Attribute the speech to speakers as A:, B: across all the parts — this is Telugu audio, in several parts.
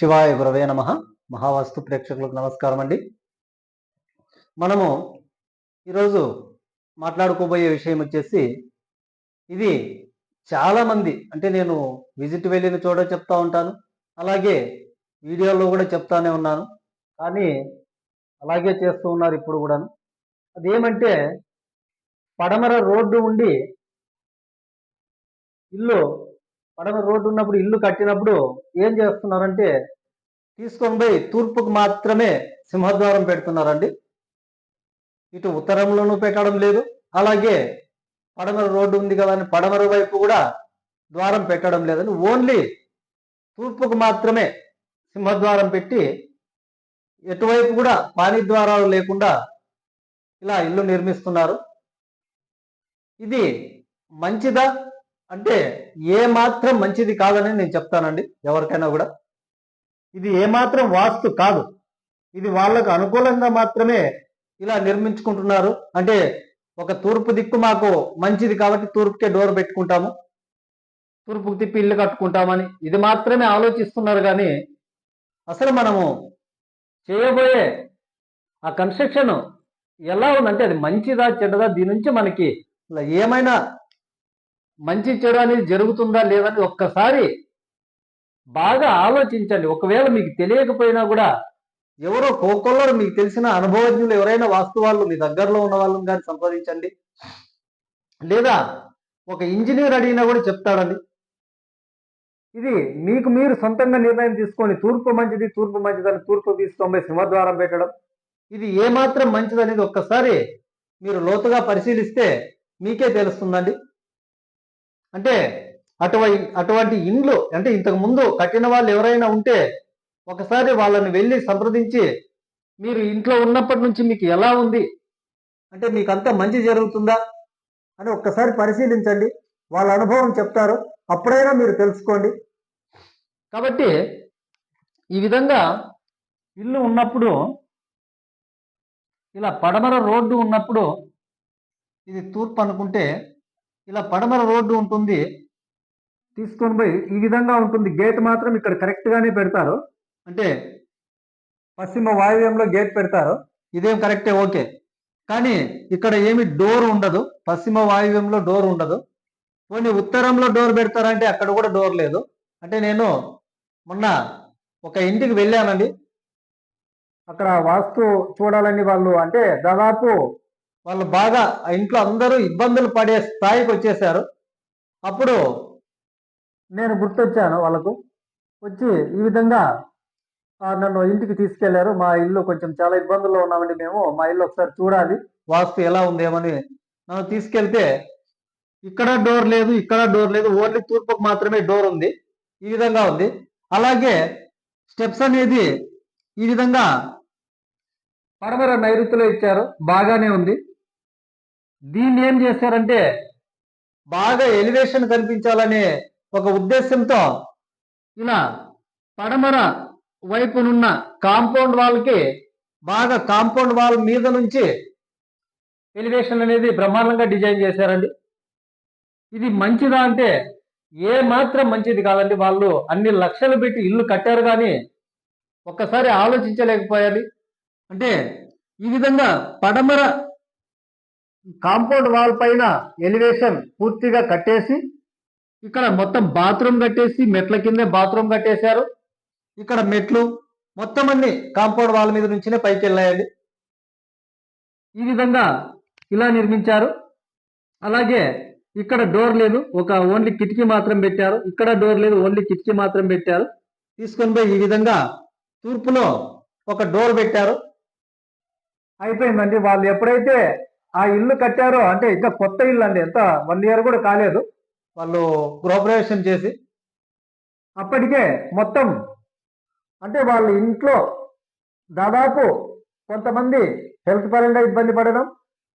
A: శివాయ గురవే నమ. మహావాస్తు ప్రేక్షకులకు నమస్కారం అండి మనము ఈరోజు మాట్లాడుకోబోయే విషయం వచ్చేసి ఇది చాలామంది అంటే నేను విజిట్ వెళ్ళిన చోట చెప్తా ఉంటాను. అలాగే వీడియోలో కూడా చెప్తానే ఉన్నాను. కానీ అలాగే చేస్తూ ఉన్నారు ఇప్పుడు కూడాను. అదేమంటే పడమర రోడ్డు ఉండి ఇల్లు పడమర రోడ్డు ఉన్నప్పుడు ఇల్లు కట్టినప్పుడు ఏం చేస్తున్నారంటే తీసుకొని పోయి తూర్పుకు మాత్రమే సింహద్వారం పెడుతున్నారండి. ఇటు ఉత్తరంలోనూ పెట్టడం లేదు. అలాగే పడమర రోడ్డు ఉంది కదా అని పడమర వైపు కూడా ద్వారం పెట్టడం లేదని ఓన్లీ తూర్పుకు మాత్రమే సింహద్వారం పెట్టి ఎటువైపు కూడా పాణి ద్వారాలు లేకుండా ఇలా ఇల్లు నిర్మిస్తున్నారు. ఇది మంచిదా? అంటే ఏ మాత్రం మంచిది కాదని నేను చెప్తానండి ఎవరికైనా కూడా. ఇది ఏమాత్రం వాస్తు కాదు. ఇది వాళ్ళకు అనుకూలంగా మాత్రమే ఇలా నిర్మించుకుంటున్నారు. అంటే ఒక తూర్పు దిక్కు మాకు మంచిది కాబట్టి తూర్పుకే డోర్ పెట్టుకుంటాము. తూర్పుకు తిప్పి ఇల్లు కట్టుకుంటామని ఇది మాత్రమే ఆలోచిస్తున్నారు కానీ అసలు మనము చేయబోయే ఆ కన్స్ట్రక్షన్ ఎలా ఉందంటే అది మంచిదా చెడ్డదా దీని నుంచి మనకి ఇలా ఏమైనా మంచి చెడు అనేది జరుగుతుందా లేదని ఒక్కసారి బాగా ఆలోచించండి. ఒకవేళ మీకు తెలియకపోయినా కూడా ఎవరో కోకొల్లరు మీకు తెలిసిన అనుభవజ్ఞులు ఎవరైనా వాస్తు వాళ్ళు మీ దగ్గరలో ఉన్న వాళ్ళని కానీ సంప్రదించండి. లేదా ఒక ఇంజనీర్ అడిగినా కూడా చెప్తాడండి. ఇది మీకు మీరు సొంతంగా నిర్ణయం తీసుకొని తూర్పు మంచిది తూర్పు మంచిదని తూర్పు తీసుకొని సింహద్వారం పెట్టడం. ఇది ఏమాత్రం మంచిది అనేది ఒక్కసారి మీరు లోతుగా పరిశీలిస్తే మీకే తెలుస్తుందండి. అంటే అటువంటి అటువంటి ఇండ్లు అంటే ఇంతకు ముందు కట్టిన వాళ్ళు ఎవరైనా ఉంటే ఒకసారి వాళ్ళని వెళ్ళి సంప్రదించి మీరు ఇంట్లో ఉన్నప్పటి నుంచి మీకు ఎలా ఉంది? అంటే మీకు అంత మంచి జరుగుతుందా? అని ఒక్కసారి పరిశీలించండి. వాళ్ళ అనుభవం చెప్తారు. అప్పుడైనా మీరు తెలుసుకోండి. కాబట్టి ఈ విధంగా ఇల్లు ఉన్నప్పుడు ఇలా పడమర రోడ్డు ఉన్నప్పుడు ఇది తూర్పు అనుకుంటే ఇలా పడమర రోడ్డు ఉంటుంది. తీసుకొని పోయి ఈ విధంగా ఉంటుంది. గేట్ మాత్రం ఇక్కడ కరెక్ట్ గానే పెడతారు. అంటే పశ్చిమ వాయువ్యంలో గేట్ పెడతారు. ఇదేం కరెక్టే? ఓకే. కానీ ఇక్కడ ఏమి డోర్ ఉండదు. పశ్చిమ వాయువ్యంలో డోర్ ఉండదు. పోనీ ఉత్తరంలో డోర్ పెడతారంటే అక్కడ కూడా డోర్ లేదు. అంటే నేను మొన్న ఒక ఇంటికి వెళ్ళానండి. అక్కడ వాస్తు చూడాలని వాళ్ళు అంటే దాదాపు వాళ్ళు బాగా ఆ ఇంట్లో అందరూ ఇబ్బందులు పడే స్థాయికి వచ్చేసారు. అప్పుడు నేను గుర్తొచ్చాను వాళ్ళకు. వచ్చి ఈ విధంగా నన్ను ఇంటికి తీసుకెళ్ళారు. మా ఇల్లు కొంచెం చాలా ఇబ్బందుల్లో ఉన్నామండి మేము. మా ఇల్లు ఒకసారి చూడాలి. వాస్తు ఎలా ఉందేమని నన్ను తీసుకెళ్తే ఇక్కడ డోర్ లేదు ఇక్కడ డోర్ లేదు. ఓన్లీ తూర్పుకు మాత్రమే డోర్ ఉంది. ఈ విధంగా ఉంది. అలాగే స్టెప్స్ అనేది ఈ విధంగా పడమర నైరుతిలో ఇచ్చారు. బాగానే ఉంది. దీన్ని ఏం చేశారంటే బాగా ఎలివేషన్ కనిపించాలనే ఒక ఉద్దేశంతో ఇలా పడమర వైపునున్న కాంపౌండ్ వాల్కి బాగా కాంపౌండ్ వాల్ మీద నుంచి ఎలివేషన్ అనేది బ్రహ్మాండంగా డిజైన్ చేశారండి. ఇది మంచిదా అంటే ఏ మాత్రం మంచిది కాదండి. వాళ్ళు అన్ని లక్షలు పెట్టి ఇల్లు కట్టారు కానీ ఒక్కసారి ఆలోచించలేకపోయాలి అంటే ఈ విధంగా పడమర కాంపౌండ్ వాల్ పైన ఎలివేషన్ పూర్తిగా కట్టేసి ఇక్కడ మొత్తం బాత్రూమ్ కట్టేసి మెట్ల కిందే బాత్రూమ్ కట్టేశారు. ఇక్కడ మెట్లు మొత్తం అన్ని కాంపౌండ్ వాల్ మీద నుంచినే పైకి వెళ్ళాయండి. ఈ విధంగా ఇలా నిర్మించారు. అలాగే ఇక్కడ డోర్ లేదు ఒక ఓన్లీ కిటికీ మాత్రం పెట్టారు. ఇక్కడ డోర్ లేదు ఓన్లీ కిటికీ మాత్రం పెట్టారు. తీసుకొని పోయి ఈ విధంగా తూర్పులో ఒక డోర్ పెట్టారు. అయిపోయిందండి. వాళ్ళు ఎప్పుడైతే ఆ ఇల్లు కట్టారో అంటే ఇంకా కొత్త ఇల్లు అండి ఎంత వన్ ఇయర్ కూడా కాలేదు. వాళ్ళు గృహప్రవేశం చేసి అప్పటికే మొత్తం అంటే వాళ్ళ ఇంట్లో దాదాపు కొంతమంది హెల్త్ పరంగా ఇబ్బంది పడడం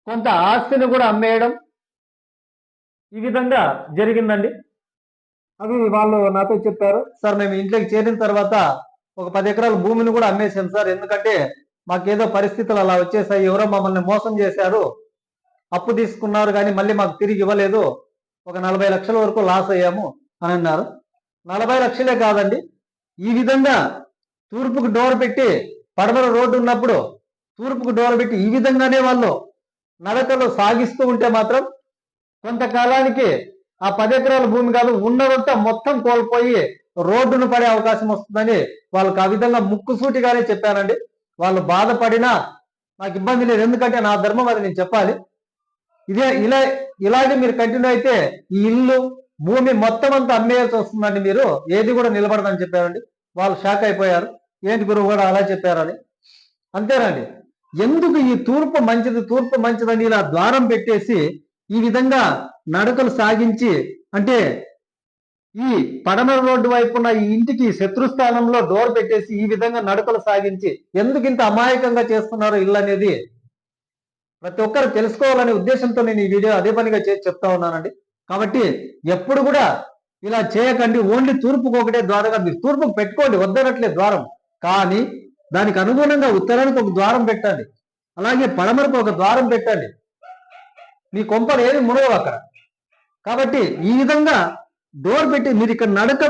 A: కొంత ఆస్తిని కూడా అమ్మేయడం ఈ విధంగా జరిగిందండి. అది వాళ్ళు నాతో చెప్పారు. సార్ మేము ఇంట్లోకి చేరిన తర్వాత ఒక పది ఎకరాల భూమిని కూడా అమ్మేసాం సార్. ఎందుకంటే మాకేదో పరిస్థితులు అలా వచ్చేసాయి. ఎవరో మమ్మల్ని మోసం చేశారు. అప్పు తీసుకున్నారు కానీ మళ్ళీ మాకు తిరిగి ఇవ్వలేదు. ఒక నలభై లక్షల వరకు లాస్ అయ్యాము అని అన్నారు. నలభై లక్షలే కాదండి. ఈ విధంగా తూర్పుకు డోర్ పెట్టి పడమర రోడ్డు ఉన్నప్పుడు తూర్పుకు డోర్ పెట్టి ఈ విధంగానే వాళ్ళు నడకలు సాగిస్తూ ఉంటే మాత్రం కొంతకాలానికి ఆ పది ఎకరాల భూమి కాదు ఉన్నదంతా మొత్తం కోల్పోయి రోడ్డును పడే అవకాశం వస్తుందని వాళ్ళకి ఆ విధంగా ముక్కుసూటిగానే చెప్పానండి వాళ్ళు బాధపడినా నాకు ఇబ్బంది లేదు. ఎందుకంటే నా ధర్మం అది నేను చెప్పాలి. ఇదే ఇలా ఇలాగే మీరు కంటిన్యూ అయితే ఈ ఇల్లు భూమి మొత్తం అంతా అమ్మేయాల్సి వస్తుందండి మీరు. ఏది కూడా నిలబడదని చెప్పారండి. వాళ్ళు షాక్ అయిపోయారు. ఏంటి గురువు కూడా అలా చెప్పారని అంతేనండి. ఎందుకు ఈ తూర్పు మంచిది తూర్పు మంచిదని ఇలా ద్వారం పెట్టేసి ఈ విధంగా నడకలు సాగించి అంటే ఈ పడమర రోడ్డు వైపున ఈ ఇంటికి శత్రుస్థానంలో డోర్ పెట్టేసి ఈ విధంగా నడకలు సాగించి ఎందుకు ఇంత అమాయకంగా చేస్తున్నారో ఇల్లు అనేది? ప్రతి ఒక్కరు తెలుసుకోవాలనే ఉద్దేశంతో నేను ఈ వీడియో అదే పనిగా చేసి చెప్తా ఉన్నానండి. కాబట్టి ఎప్పుడు కూడా ఇలా చేయకండి. ఓన్లీ తూర్పుకు ఒకటే ద్వారంగా మీరు తూర్పుకు పెట్టుకోండి. వద్దనట్లే ద్వారం. కానీ దానికి అనుగుణంగా ఉత్తరానికి ఒక ద్వారం పెట్టండి. అలాగే పడమరకు ఒక ద్వారం పెట్టండి. మీ కొంపలు ఏది మునగవు అక్కడ. కాబట్టి ఈ విధంగా డోర్ పెట్టి మీరు ఇక్కడ నడక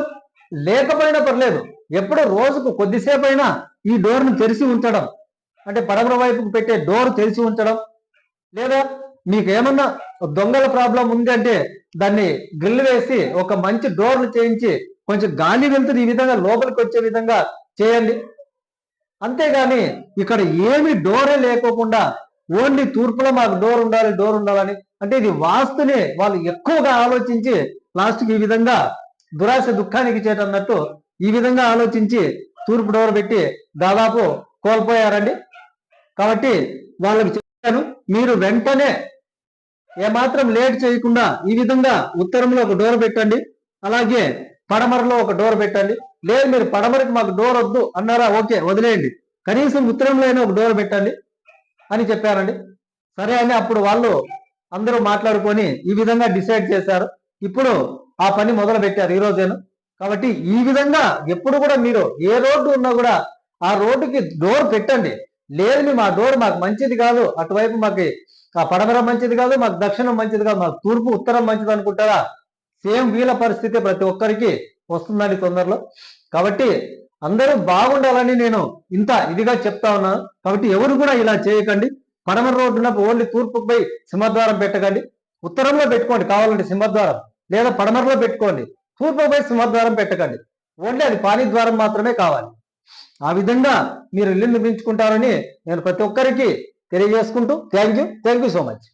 A: లేకపోయినా పర్లేదు. ఎప్పుడో రోజుకు కొద్దిసేపు అయినా ఈ డోర్ను తెరిచి ఉంచడం. అంటే పడమర వైపుకు పెట్టే డోర్ తెరిచి ఉంచడం. లేదా మీకు ఏమన్నా దొంగల ప్రాబ్లం ఉంది అంటే దాన్ని గ్రిల్ వేసి ఒక మంచి డోర్ను చేయించి కొంచెం గాలి వెళ్తుంది ఈ విధంగా లోపలికి వచ్చే విధంగా చేయండి. అంతేగాని ఇక్కడ ఏమి డోరే లేకోకుండా ఓన్లీ తూర్పులో మాకు డోర్ ఉండాలి డోర్ ఉండాలని అంటే ఇది వాస్తునే వాళ్ళు ఎక్కువగా ఆలోచించి లాస్ట్కి ఈ విధంగా దురాశ దుఃఖానికి చేటన్నట్టు ఈ విధంగా ఆలోచించి తూర్పు డోర్ పెట్టి దాదాపు కోల్పోయారండి. కాబట్టి వాళ్ళకి మీరు వెంటనే ఏమాత్రం లేట్ చేయకుండా ఈ విధంగా ఉత్తరంలో ఒక డోర్ పెట్టండి. అలాగే పడమరలో ఒక డోర్ పెట్టండి. లేదు మీరు పడమరకి మాకు డోర్ వద్దు అన్నారా ఓకే వదిలేయండి. కనీసం ఉత్తరంలో అయినా ఒక డోర్ పెట్టండి అని చెప్పారండి. సరే అని అప్పుడు వాళ్ళు అందరూ మాట్లాడుకొని ఈ విధంగా డిసైడ్ చేశారు. ఇప్పుడు ఆ పని మొదలు పెట్టారు ఈ రోజేను. కాబట్టి ఈ విధంగా ఎప్పుడు కూడా మీరు ఏ రోడ్డు ఉన్నా కూడా ఆ రోడ్డుకి డోర్ పెట్టండి. లేదు మా డోర్ మాకు మంచిది కాదు. అటువైపు మాకు ఆ పడమర మంచిది కాదు మాకు దక్షిణం మంచిది కాదు. మాకు తూర్పు ఉత్తరం మంచిది అనుకుంటారా? సేమ్ వీళ్ళ పరిస్థితి ప్రతి ఒక్కరికి వస్తుందండి తొందరలో. కాబట్టి అందరూ బాగుండాలని నేను ఇంత ఇదిగా చెప్తా ఉన్నాను కాబట్టి ఎవరు కూడా ఇలా చేయకండి. పడమర రోడ్డున ఓన్లీ తూర్పుపై సింహద్వారం పెట్టకండి. ఉత్తరంలో పెట్టుకోండి కావాలంటే సింహద్వారం. లేదా పడమరలో పెట్టుకోండి. తూర్పుపై సింహద్వారం పెట్టకండి. ఓన్లీ అది పాణిద్వారం మాత్రమే కావాలి. ఆ విధంగా మీరు ఇల్లు నిర్మించుకుంటారని నేను ప్రతి ఒక్కరికి తెలియజేసుకుంటూ thank you. Thank you so much.